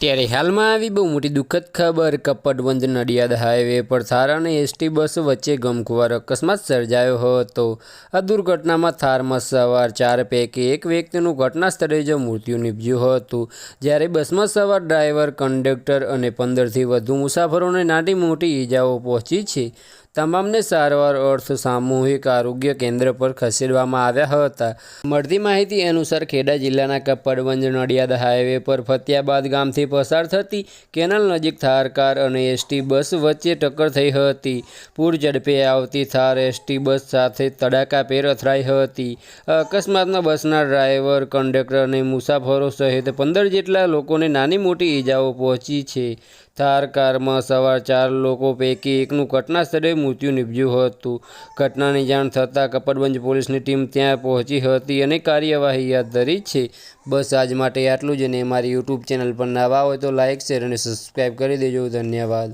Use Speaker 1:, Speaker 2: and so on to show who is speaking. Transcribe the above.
Speaker 1: ત્યારે હાલમાં આવી બહુ મોટી દુઃખદ ખબર કપટબંધ નડિયાદ હાઈવે પર થાર અને એસટી બસ વચ્ચે ગમખુવાર અકસ્માત સર્જાયો હતો. આ દુર્ઘટનામાં થારમાં સવાર ચાર પૈકી એક વ્યક્તિનું ઘટના સ્થળે જ મૃત્યુ નીપજ્યું હતું. જ્યારે બસમાં સવાર ડ્રાઈવર, કંડક્ટર અને પંદરથી વધુ મુસાફરોને નાની મોટી ઈજાઓ પહોંચી છે. તમામને સારવાર અર્થ સામૂહિક આરોગ્ય કેન્દ્ર પર ખસેડવામાં આવ્યા હતા. મળતી માહિતી અનુસાર ખેડા જિલ્લાના કપડવંજ નડિયાદ હાઈવે પર ફતિયાબાદ ગામથી પસાર થતી કેનાલ નજીક થાર, કાર અને એસટી બસ વચ્ચે ટક્કર થઈ હતી. પૂર ઝડપે આવતી થાર, એસટી બસ સાથે તડાકાભેર અથડાઈ હતી. અકસ્માતમાં બસના ડ્રાઈવર, કંડક્ટર અને મુસાફરો સહિત પંદર જેટલા લોકોને નાની મોટી ઈજાઓ પહોંચી છે. થાર, કારમાં સવાર ચાર લોકો પૈકી એકનું ઘટના સ્થળે મૃત્યુ નિપજ્યું હતું. ઘટનાની જાણ થતાં કપડબંજ પોલીસની ટીમ ત્યાં પહોંચી હતી અને કાર્યવાહી હાથ ધરી છે. બસ આજ માટે આટલું જ અને મારી યુટ્યુબ ચેનલ પર નવા હોય તો લાઇક શેર અને સબસ્ક્રાઈબ કરી દેજો. ધન્યવાદ.